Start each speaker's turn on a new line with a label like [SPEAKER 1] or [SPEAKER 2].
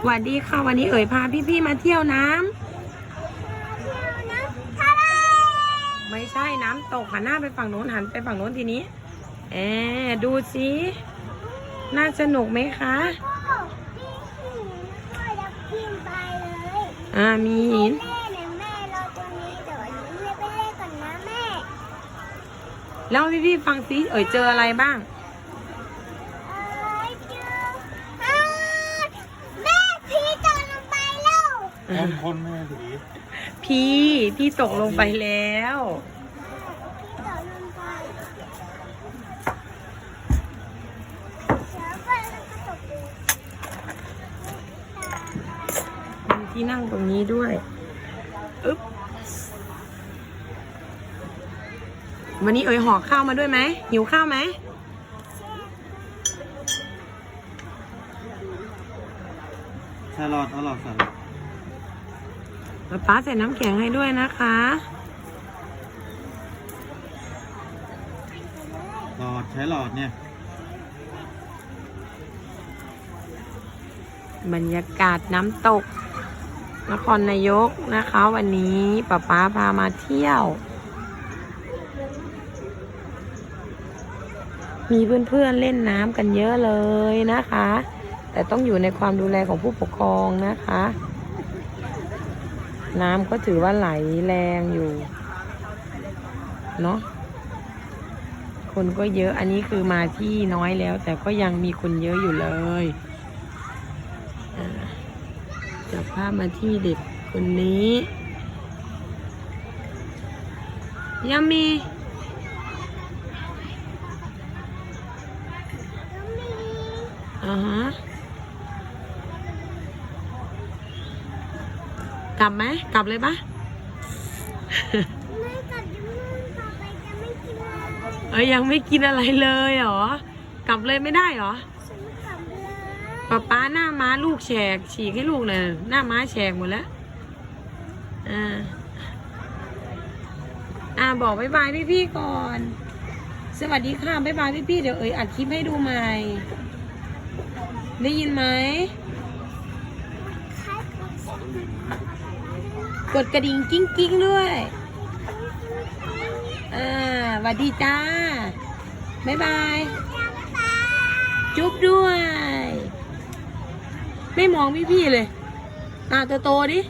[SPEAKER 1] สวัสดีค่ะวันนี้เอ๋ยพาพี่ๆมาเที่ยวน้ำไม่ใช่น้ำตกหันหน้าไปฝั่งโน้นหันไปฝั่งโน้นทีนี้แอบดูสิน่าสนุกไหมคะอ่ามีหิน
[SPEAKER 2] แม่เนี่ยแม่รอตรงนี้เดี๋ยวหนูเรียกไปเล่นก่อนนะแม่
[SPEAKER 1] แล้วพี่ๆฟังสิเอ๋ยเจออะไรบ้าง
[SPEAKER 2] เอ้ยเจออ้าวแม่พีตกลงไปแล้ว
[SPEAKER 3] คนคนแม่ผี
[SPEAKER 1] พี่พี่ตกลงไปแล้ว
[SPEAKER 2] พีตกลงไปเสือไปแล้วก็ตกดู
[SPEAKER 1] มีที่นั่งตรงนี้ด้วยอึ๊บวันนี้เอ๋ยห่อข้าวมาด้วยไหมหิวข้าวไหม
[SPEAKER 3] แครอทเอาหลอดใส่
[SPEAKER 1] ป๊าป๊าใส่น้ำแข็งให้ด้วยนะคะ
[SPEAKER 3] หลอดใช้หลอดเนี่ย
[SPEAKER 1] บรรยากาศน้ำตก นครนายกนะคะ วันนี้ป๊าป๊าพามาเที่ยว มีเพื่อนๆเล่นน้ำกันเยอะเลยนะคะ แต่ต้องอยู่ในความดูแลของผู้ปกครองนะคะ น้ำก็ถือว่าไหลแรงอยู่ เนาะคนก็เยอะอันนี้คือมาที่น้อยแล้ว แต่ก็ยังมีคนเยอะอยู่เลยจับภาพมาที่เด็กคนนี้ยังมี
[SPEAKER 2] แล้วมี
[SPEAKER 1] อ่าฮะ กลับไหมกลับเลยปะ
[SPEAKER 2] แม่กับยูนต่อไปจะไม่กินอะไร
[SPEAKER 1] เอ้ยยังไม่กินอะไรเลยเหรอ กลับเลยไม่ได้เหรอ
[SPEAKER 2] ฉันไม่กลับเลย
[SPEAKER 1] ป๊าป๊าหน้าม้าลูกแฉกฉีกให้ลูกเลยหน้าม้าแฉกหมดแล้วอ่าอ่าบอกบายบายพี่ๆก่อน สวัสดีค่ะบายบายพี่ๆเดี๋ยวเอ๋ยอัดคลิปให้ดูใหม่ ได้ยินไหม
[SPEAKER 2] ใคร ก
[SPEAKER 1] ดกระดิ่งกิ้งกิ้งด้วย อ่าสวัสดีจ้า บ๊ายบาย จุ๊บด้วย ไม่มองพี่ๆเลย ตาโตๆดิ